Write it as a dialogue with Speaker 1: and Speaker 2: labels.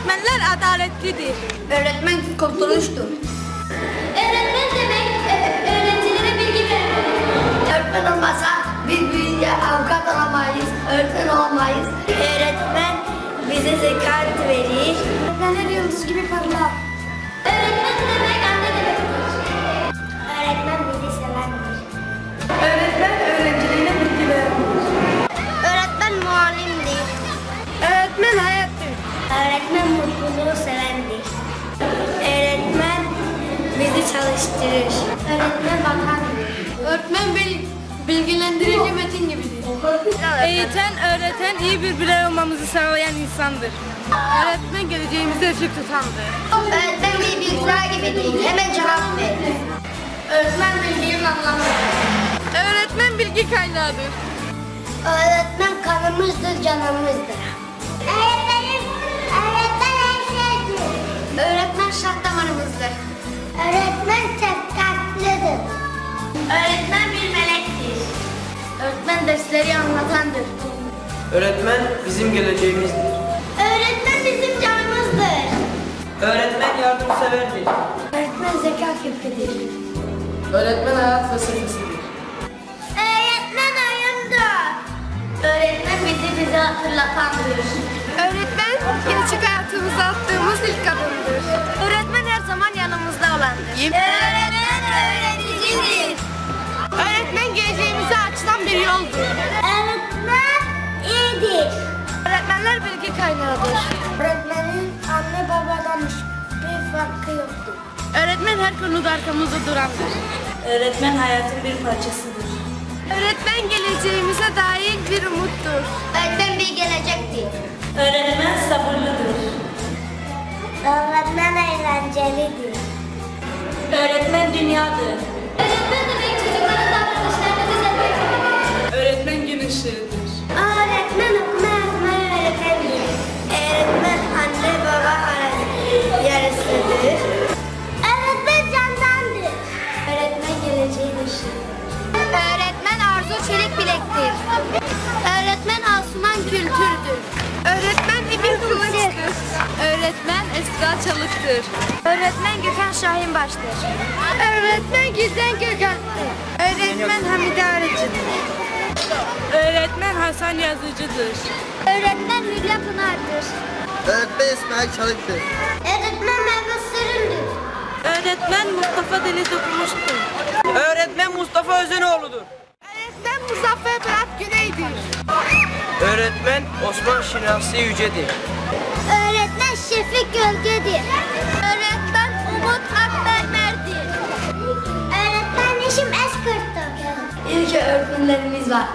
Speaker 1: Öğretmenler adaletlidir.
Speaker 2: Öğretmen kurtuluştur.
Speaker 3: Öğretmen demek e, öğrencilere bilgi vermek.
Speaker 2: Öğretmen olmasa biz büyüyünce avukat olamayız, öğretmen olamayız. Öğretmen bize zekat verir. Öğretmenler yıldız gibi parlar.
Speaker 3: Öğretmen demek anne demektir. Öğretmen bizi sevendir.
Speaker 2: Öğretmen öğrencilerine bilgi verir.
Speaker 3: Öğretmen muallimdir.
Speaker 2: Öğretmen hayattır.
Speaker 3: Öğretmen mutluluğu sevendir.
Speaker 2: Öğretmen bizi çalıştırır.
Speaker 3: Öğretmen vatandır.
Speaker 2: Öğretmen bil, bilgilendirici metin gibidir.
Speaker 1: Eğiten, öğreten, iyi bir birey olmamızı sağlayan insandır. Öğretmen geleceğimize ışık tutandır.
Speaker 3: Öğretmen bir bilgisayar gibidir. Hemen cevap verir.
Speaker 2: Öğretmen bilginin anlamı.
Speaker 1: Öğretmen bilgi kaynağıdır.
Speaker 3: Öğretmen kanımızdır, canımızdır.
Speaker 2: Dersleri anlatandır.
Speaker 4: Öğretmen bizim geleceğimizdir.
Speaker 3: Öğretmen bizim canımızdır.
Speaker 4: Öğretmen yardımseverdir.
Speaker 2: Öğretmen zeka köprüdür.
Speaker 4: Öğretmen hayat felsefesidir.
Speaker 3: Öğretmen oyundur. Öğretmen bizi bize hatırlatandır.
Speaker 1: Öğretmen gerçek hayatımıza attığımız ilk adımdır.
Speaker 2: Öğretmen her zaman yanımızda olandır.
Speaker 3: Öğretmen farkı yoktur.
Speaker 1: Öğretmen her konuda arkamızda durandır.
Speaker 2: Öğretmen hayatın bir parçasıdır.
Speaker 1: Öğretmen geleceğimize dair bir umuttur.
Speaker 3: Öğretmen bir gelecektir.
Speaker 2: Öğretmen sabırlıdır.
Speaker 3: Öğretmen eğlencelidir.
Speaker 2: Öğretmen dünyadır.
Speaker 3: Öğretmen
Speaker 1: Esra Çalık'tır.
Speaker 2: Öğretmen Gökhan Şahin baştır.
Speaker 1: Öğretmen Gizem Gökhan'tır. Öğretmen Hamide Arıcı'dır. Öğretmen Hasan Yazıcı'dır.
Speaker 3: Öğretmen Hülya Pınar'dır.
Speaker 4: Öğretmen İsmail Çalık'tır.
Speaker 3: Öğretmen Mehmet Sırın'dır.
Speaker 1: Öğretmen Mustafa Deniz Okumuş'tur.
Speaker 4: Öğretmen Mustafa Özenoğlu'dur.
Speaker 1: Öğretmen Muzaffer Berat Güney'dir.
Speaker 4: Öğretmen Osman Şinasi Yüce'dir.
Speaker 3: Şefik Gölge'dir. Öğretmen Umut Akbermer'dir. Öğretmen Neşim Eskırt'tır.
Speaker 2: İlk öğretmenlerimiz var.